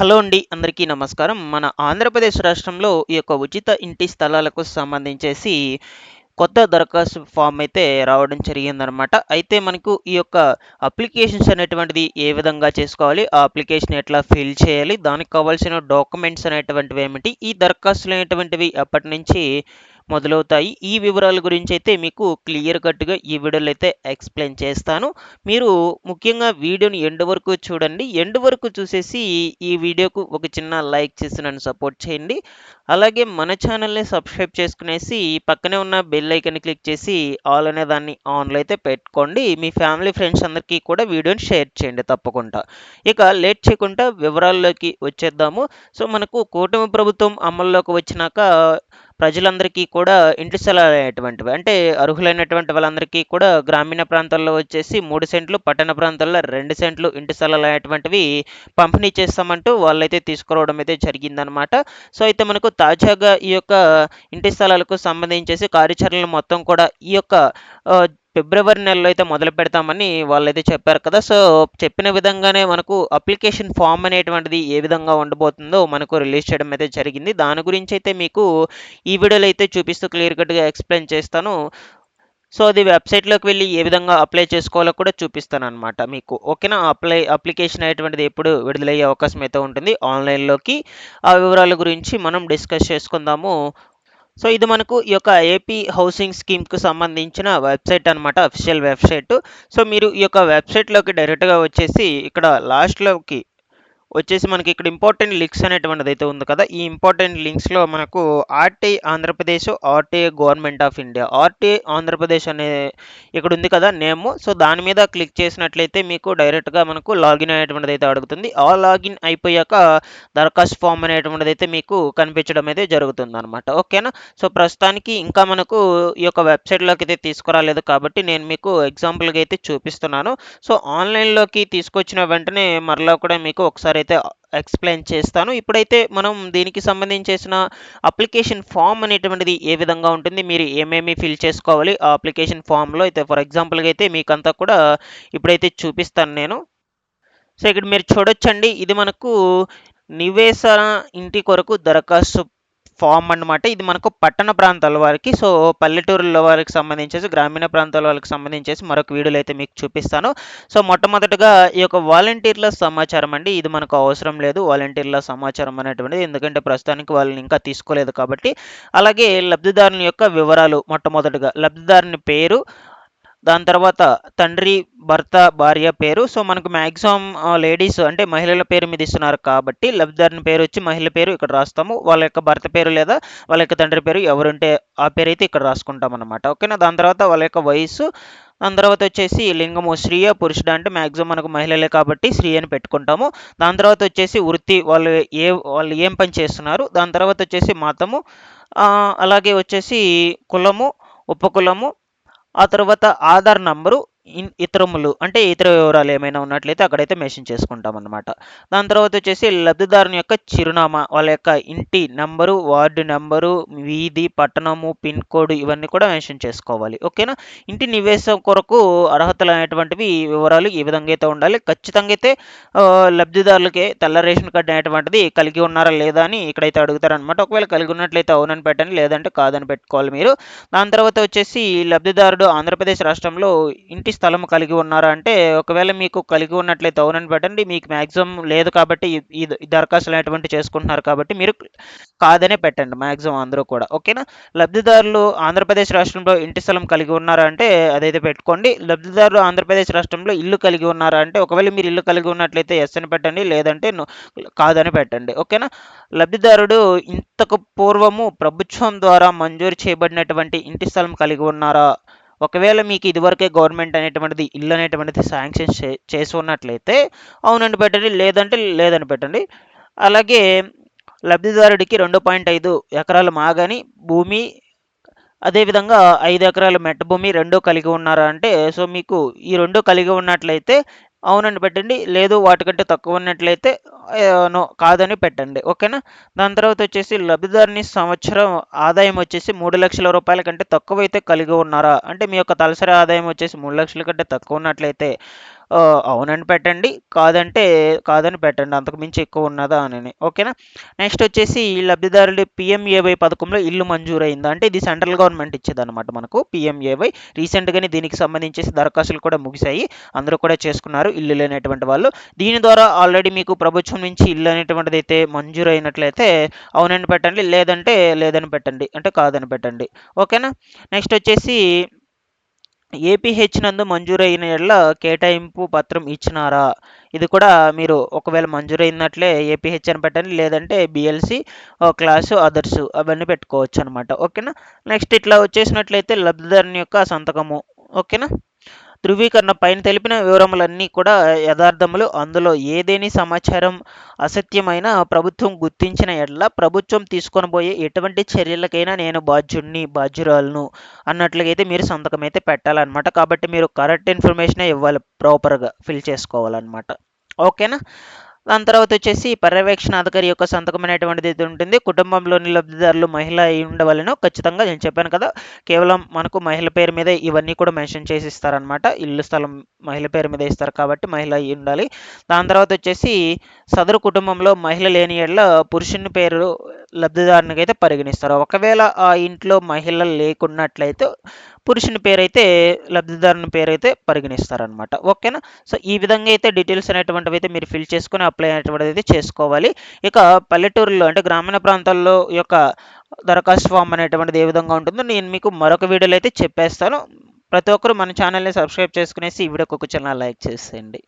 Hello అండి అందరికీ నమస్కారం. మన ఆంధ్రప్రదేశ్ రాష్ట్రంలో ఈ యొక్క ఉచిత ఇంటి స్థలాలకు సంబంధించేసి కొత్త దరఖాస్తు ఫామ్ అయితే రావడం జరిగిందనమాట అయితే మనకు ఈ యొక్క అప్లికేషన్స్ అనేటువంటిది ఏ విధంగా చేసుకోవాలి ఆ అప్లికేషన్ ఎట్లా ఫిల్ చేయాలి దానికి కావాల్సిన డాక్యుమెంట్స్ అనేటువంటివి ఏమిటి ఈ దరఖాస్తులు అనేటువంటివి ఎప్పటి నుంచి మొదలవుతాయి. ఈ వివరాల గురించి అయితే మీకు క్లియర్ కట్గా ఈ వీడియోలో అయితే ఎక్స్ప్లెయిన్ చేస్తాను. మీరు ముఖ్యంగా వీడియోని ఎండ్ వరకు చూడండి. ఎండ్ వరకు చూసేసి ఈ వీడియోకు ఒక చిన్న లైక్ చేసి నన్ను సపోర్ట్ చేయండి. అలాగే మన ఛానల్ని సబ్స్క్రైబ్ చేసుకునేసి పక్కనే ఉన్న బెల్ ఐకన్ క్లిక్ చేసి ఆల్ అనే దాన్ని ఆన్లో అయితే పెట్టుకోండి. మీ ఫ్యామిలీ ఫ్రెండ్స్ అందరికీ కూడా వీడియోని షేర్ చేయండి తప్పకుండా. ఇక లేట్ చేయకుండా వివరాల్లోకి వచ్చేద్దాము. సో మనకు కూటమి ప్రభుత్వం అమల్లోకి వచ్చినాక ప్రజలందరికీ కూడా ఇంటి స్థలాలు అనేటువంటివి అంటే అర్హులైనటువంటి వాళ్ళందరికీ కూడా గ్రామీణ ప్రాంతాల్లో వచ్చేసి మూడు సెంట్లు పట్టణ ప్రాంతాల్లో రెండు సెంట్లు ఇంటి స్థలాలు అనేటువంటివి పంపిణీ చేస్తామంటూ వాళ్ళైతే తీసుకురావడం అయితే జరిగిందనమాట సో అయితే మనకు తాజాగా ఈ యొక్క ఇంటి స్థలాలకు సంబంధించేసి కార్యాచరణలు మొత్తం కూడా ఈ యొక్క ఫిబ్రవరి నెలలో అయితే మొదలు పెడతామని వాళ్ళైతే చెప్పారు కదా. సో చెప్పిన విధంగానే మనకు అప్లికేషన్ ఫామ్ అనేటువంటిది ఏ విధంగా ఉండబోతుందో మనకు రిలీజ్ చేయడం అయితే జరిగింది. దాని గురించి అయితే మీకు ఈ వీడియోలో అయితే చూపిస్తూ క్లియర్ కట్గా ఎక్స్ప్లెయిన్ చేస్తాను. సో అది వెబ్సైట్లోకి వెళ్ళి ఏ విధంగా అప్లై చేసుకోవాలో కూడా చూపిస్తాను అనమాట మీకు. ఓకేనా? అప్లై అప్లికేషన్ అనేటువంటిది ఎప్పుడు విడుదలయ్యే అవకాశం అయితే ఉంటుంది. ఆన్లైన్లోకి ఆ వివరాల గురించి మనం డిస్కస్ చేసుకుందాము. సో ఇది మనకు ఈ యొక్క ఏపీ హౌసింగ్ స్కీమ్కు సంబంధించిన వెబ్సైట్ అనమాట అఫీషియల్ వెబ్సైట్. సో మీరు ఈ యొక్క వెబ్సైట్లోకి డైరెక్ట్గా వచ్చేసి ఇక్కడ లాస్ట్లోకి వచ్చేసి మనకి ఇక్కడ ఇంపార్టెంట్ లింక్స్ అనేటువంటిది అయితే ఉంది కదా. ఈ ఇంపార్టెంట్ లింక్స్లో మనకు RTI Andhra Pradesh RTI government of India RTI Andhra Pradesh అనే ఇక్కడ ఉంది కదా నేమ్. సో దాని మీద క్లిక్ చేసినట్లయితే మీకు డైరెక్ట్గా మనకు లాగిన్ అనేటువంటిది అయితే అడుగుతుంది. ఆ లాగిన్ అయిపోయాక దరఖాస్తు ఫామ్ అనేటువంటిది అయితే మీకు కనిపించడం అయితే జరుగుతుంది అనమాట ఓకేనా సో ప్రస్తుతానికి ఇంకా మనకు ఈ యొక్క వెబ్సైట్లోకి అయితే తీసుకురాలేదు కాబట్టి నేను మీకు ఎగ్జాంపుల్గా అయితే చూపిస్తున్నాను. సో ఆన్లైన్లోకి తీసుకొచ్చిన వెంటనే మరలా కూడా మీకు ఒకసారి అయితే ఎక్స్ప్లెయిన్ చేస్తాను. ఇప్పుడైతే మనం దీనికి సంబంధించేసిన అప్లికేషన్ ఫామ్ అనేటువంటిది ఏ విధంగా ఉంటుంది మీరు ఏమేమి ఫిల్ చేసుకోవాలి ఆ అప్లికేషన్ ఫామ్లో అయితే ఫర్ ఎగ్జాంపుల్గా అయితే మీకంతా కూడా ఇప్పుడైతే చూపిస్తాను నేను. సో ఇక్కడ మీరు చూడొచ్చండి. ఇది మనకు నివేశన ఇంటి కొరకు దరఖాస్తు ఫామ్ అన్నమాట. ఇది మనకు పట్టణ ప్రాంతాల వారికి సో పల్లెటూరుల వారికి సంబంధించేసి గ్రామీణ ప్రాంతాల వాళ్ళకి సంబంధించేసి మరొక వీడియోలో అయితే మీకు చూపిస్తాను. సో మొట్టమొదటిగా ఈ యొక్క వాలంటీర్ల సమాచారం అండి ఇది మనకు అవసరం లేదు. వాలంటీర్ల సమాచారం అనేటువంటిది ఎందుకంటే ప్రస్తుతానికి వాళ్ళని ఇంకా తీసుకోలేదు కాబట్టి. అలాగే లబ్ధిదారుని యొక్క వివరాలు మొట్టమొదటిగా లబ్ధిదారుని పేరు దాని తర్వాత తండ్రి భర్త భార్య పేరు. సో మనకు మ్యాక్సిమం లేడీస్ అంటే మహిళల పేరు మీద ఇస్తున్నారు కాబట్టి లబ్ధిదారుని పేరు వచ్చి మహిళ పేరు ఇక్కడ రాస్తాము. వాళ్ళ యొక్క భర్త పేరు లేదా వాళ్ళ యొక్క తండ్రి పేరు ఎవరుంటే ఆ పేరు అయితే ఇక్కడ రాసుకుంటాం అనమాట ఓకేనా? దాని తర్వాత వాళ్ళ యొక్క వయసు దాని తర్వాత వచ్చేసి లింగము స్త్రీయ పురుషుడు అంటే మ్యాక్సిమం మనకు మహిళలే కాబట్టి స్త్రీ అని పెట్టుకుంటాము. దాని తర్వాత వచ్చేసి వృత్తి వాళ్ళు ఏ వాళ్ళు ఏం పని చేస్తున్నారు? దాని తర్వాత వచ్చేసి మతము. అలాగే వచ్చేసి కులము ఉపకులము ఆ తర్వాత ఆధార్ నంబరు ఇతరములు అంటే ఇతర వివరాలు ఏమైనా ఉన్నట్లయితే అక్కడైతే మెన్షన్ చేసుకుంటాం అనమాట దాని తర్వాత వచ్చేసి లబ్ధిదారుని యొక్క చిరునామా వాళ్ళ యొక్క ఇంటి నంబరు వార్డు నెంబరు వీధి పట్టణము పిన్ కోడ్ ఇవన్నీ కూడా మెన్షన్ చేసుకోవాలి. ఓకేనా? ఇంటి నివేశం కొరకు అర్హతలు అనేటువంటివి వివరాలు ఈ విధంగా అయితే ఉండాలి. ఖచ్చితంగా అయితే లబ్ధిదారులకి తెల్ల రేషన్ కార్డు అనేటువంటిది కలిగి ఉన్నారా లేదా అని ఇక్కడైతే అడుగుతారనమాట ఒకవేళ కలిగి ఉన్నట్లయితే అవునని పెట్టండి లేదంటే కాదని పెట్టుకోవాలి మీరు. దాని తర్వాత వచ్చేసి లబ్ధిదారుడు ఆంధ్రప్రదేశ్ రాష్ట్రంలో ఇంటి స్థలం కలిగి ఉన్నారా అంటే ఒకవేళ మీకు కలిగి ఉన్నట్లయితే అవునని పెట్టండి మీకు మ్యాక్సిమం లేదు కాబట్టి ఈ- దరఖాస్తులు అనేటువంటి చేసుకుంటున్నారు కాబట్టి మీరు కాదనే పెట్టండి మ్యాక్సిమం అందరూ కూడా. ఓకేనా? లబ్ధిదారులు ఆంధ్రప్రదేశ్ రాష్ట్రంలో ఇంటి స్థలం కలిగి ఉన్నారా అంటే అదైతే పెట్టుకోండి. లబ్ధిదారులు ఆంధ్రప్రదేశ్ రాష్ట్రంలో ఇల్లు కలిగి ఉన్నారా అంటే ఒకవేళ మీరు ఇల్లు కలిగి ఉన్నట్లయితే ఎస్ అని పెట్టండి లేదంటే కాదని పెట్టండి. ఓకేనా? లబ్ధిదారుడు ఇంతకు పూర్వము ప్రభుత్వం ద్వారా మంజూరు చేయబడినటువంటి ఇంటి స్థలం కలిగి ఉన్నారా ఒకవేళ మీకు ఇదివరకే గవర్నమెంట్ అనేటువంటిది ఇల్లు అనేటువంటిది శాంక్షన్ చే చేసి ఉన్నట్లయితే అవునని పెట్టండి లేదంటే లేదని పెట్టండి. అలాగే లబ్ధిదారుడికి రెండు పాయింట్ ఐదు ఎకరాలు మాగాని భూమి అదేవిధంగా ఐదు ఎకరాల మెట్ట భూమి రెండు కలిగి ఉన్నారా అంటే సో మీకు ఈ రెండు కలిగి ఉన్నట్లయితే అవునని పెట్టండి. లేదు వాటికంటే తక్కువ ఉన్నట్లయితే నో కాదని పెట్టండి. ఓకేనా? దాని తర్వాత వచ్చేసి లబ్ధిదారుని సంవత్సరం ఆదాయం వచ్చేసి మూడు లక్షల రూపాయల కంటే తక్కువ అయితే కలిగి ఉన్నారా? అంటే మీ యొక్క తలసరి ఆదాయం వచ్చేసి మూడు లక్షల కంటే తక్కువ ఉన్నట్లయితే అవునని పెట్టండి. కాదంటే కాదని పెట్టండి. అంతకు మించి ఎక్కువ ఉన్నదా అని ఓకేనా? నెక్స్ట్ వచ్చేసి ఈ లబ్ధిదారుడి పిఎంఏవై పథకంలో ఇల్లు మంజూరైందా? అంటే ఇది సెంట్రల్ గవర్నమెంట్ ఇచ్చేదన్నమాట మనకు. పిఎంఏవై. రీసెంట్గానే దీనికి సంబంధించేసి దరఖాస్తులు కూడా ముగిశాయి. అందరూ కూడా చేసుకున్నారు ఇల్లు లేనటువంటి వాళ్ళు. దీని ద్వారా ఆల్రెడీ మీకు ప్రభుత్వం నుంచి ఇల్లు అనేటువంటిది అయితే మంజూరు అయినట్లయితే అవునని పెట్టండి. లేదంటే లేదని పెట్టండి. అంటే కాదని పెట్టండి. ఓకేనా? నెక్స్ట్ వచ్చేసి ఏపీహెచ్ నందు మంజూరైన ఎడల కేటాయింపు పత్రం ఇచ్చినారా? ఇది కూడా మీరు ఒకవేళ మంజూరైనట్లే ఏపీహెచ్ అని పెట్టండి లేదంటే బిఎల్సి క్లాసు అదర్స్ అవన్నీ పెట్టుకోవచ్చు అనమాట ఓకేనా? నెక్స్ట్ ఇట్లా వచ్చేసినట్లయితే లబ్ధిదారుని యొక్క సంతకము. ఓకేనా? ధృవీకరణ పైన తెలిపిన వివరములన్నీ కూడా యథార్థములు. అందులో ఏదేని సమాచారం అసత్యమైన ప్రభుత్వం గుర్తించిన ఎడల ప్రభుత్వం తీసుకొనబోయే ఎటువంటి చర్యలకైనా నేను బాధ్యుడిని బాధ్యురాలను అన్నట్లుగా అయితే మీరు సంతకం అయితే పెట్టాలన్నమాట. కాబట్టి మీరు కరెక్ట్ ఇన్ఫర్మేషనే ఇవ్వాలి ప్రాపర్గా ఫిల్ చేసుకోవాలన్నమాట. ఓకేనా? దాని తర్వాత వచ్చేసి పర్యవేక్షణ అధికారి యొక్క సంతకం అనేటువంటిది అయితే ఉంటుంది కుటుంబంలోని లబ్ధిదారులు మహిళ అయి ఉండవలను. ఖచ్చితంగా నేను చెప్పాను కదా కేవలం మనకు మహిళ పేరు మీద ఇవన్నీ కూడా మెన్షన్ చేసి ఇస్తారనమాట ఇల్లు స్థలం మహిళ పేరు మీద ఇస్తారు కాబట్టి మహిళ అయి ఉండాలి. దాని తర్వాత వచ్చేసి సదరు కుటుంబంలో మహిళ లేని ఏళ్ళ పురుషుని పేరు లబ్ధిదారునికి అయితే పరిగణిస్తారు. ఒకవేళ ఆ ఇంట్లో మహిళ లేకున్నట్లయితే పురుషుని పేరైతే లబ్ధిదారుని పేరైతే పరిగణిస్తారనమాట ఓకేనా? సో ఈ విధంగా అయితే డీటెయిల్స్ అనేటువంటివి అయితే మీరు ఫిల్ చేసుకుని అప్లై అనేటువంటిది అయితే చేసుకోవాలి. ఇక పల్లెటూరులో అంటే గ్రామీణ ప్రాంతాల్లో యొక్క దరఖాస్తు ఫామ్ అనేటువంటిది ఏ విధంగా ఉంటుందో నేను మీకు మరొక వీడియోలో అయితే చెప్పేస్తాను. ప్రతి ఒక్కరు మన ఛానల్ని సబ్స్క్రైబ్ చేసుకునేసి ఈ వీడియోకి ఒక చిన్న లైక్ చేసేయండి.